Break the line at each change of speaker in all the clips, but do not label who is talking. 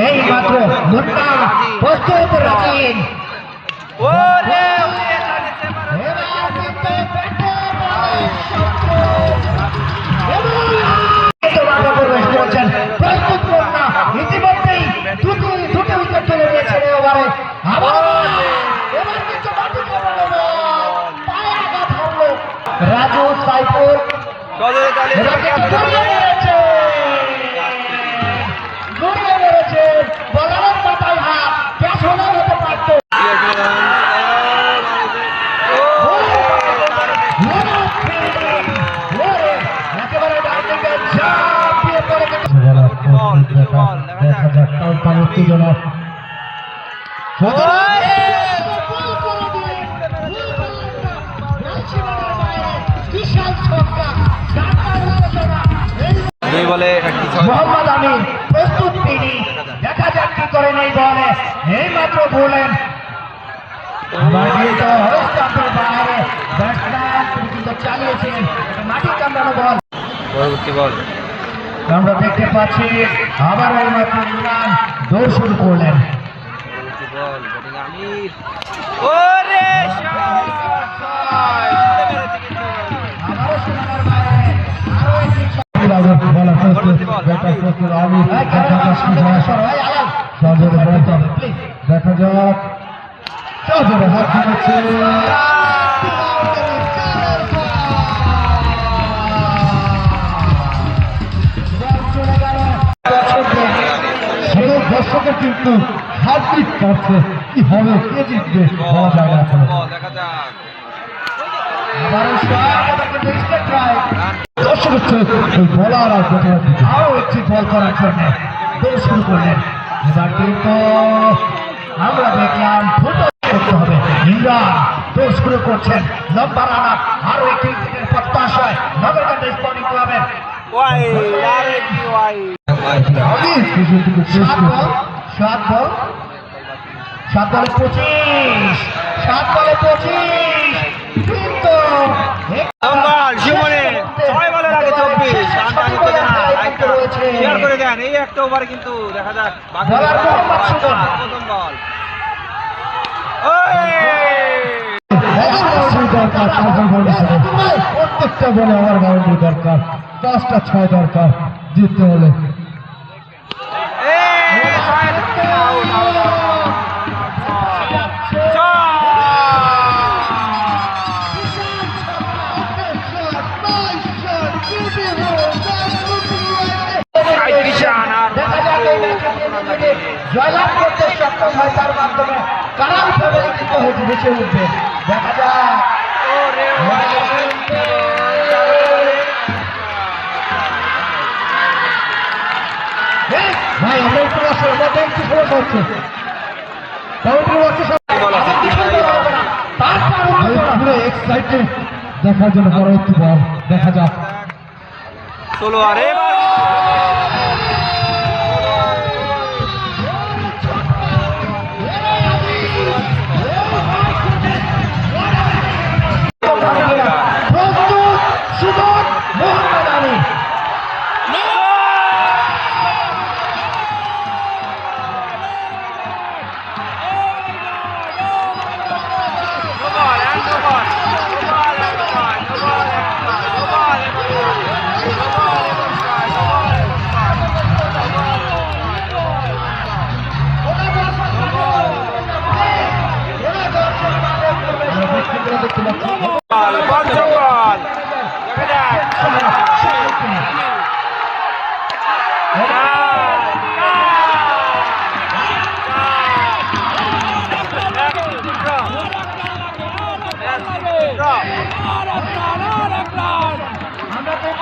এই মাত্র মুন্না প্রস্তুত রাখেন
ওরে উড়িয়ে চলেছে
বল,
দ্বিতীয়
প্রস্তুত দেখা যাক কি করেন মাত্র বলেন
পরবর্তী বল
আমরা দেখতে পাচ্ছি আবার ইমরান দৌড় শুরু করলেন।
পরবর্তী বল কিন্তু
হার্দিক কাটছে কি হবে? কে জিতবে? বলা যায় না এখনও।
বল দেখা যাক
আবারও shot, এটা কিন্তু straight right।
দর্শক হচ্ছে ওই বলার আর ব্যাটারের দিকে
একটি বল করার জন্য দৌড় শুরু করলেন। এবার কিন্তু আমরা দেখলাম ফুটো করতে হবে। ইমরান শুরু করছেন। লম্বা রানা আরও একটি উইকেটের প্রত্যাশায় নগরকান্ড স্পোর্টিং ক্লাবের
ওয়াই আর একটি ওয়াই।
আমি
সাত বল সাত বল পঁচিশ সাত বলে পঁচিশ। কিন্তু
জীবনে ছয় বলের আগে চব্বিশ আন্দাজ উত্তেজনা লাইটটা শেয়ার করে দেন। এই একটা ওভারে কিন্তু দেখা যাক। প্রথম বল
প্রত্যেকটা বলে আমার বাউন্ডারি দরকার। পাঁচটা ছয় দরকার। জিততে হলে
বেঁচে উঠবে। দেখা যাক।
ভাই আমরা একটু আমরা করছে দেখার জন্য বল। দেখা যাক।
ষোলো আর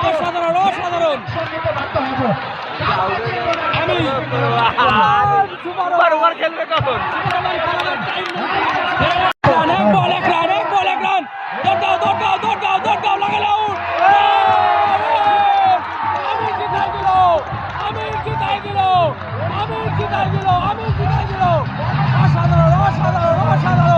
অসাধারণ অসাধারণ।
সঙ্গীতে বাধ্য
ওভার খেলবে কখন
জিতাই দিল আমির জিতাই দিল আমির জিতাই দিল। অসাধারণ অসাধারণ অসাধারণ।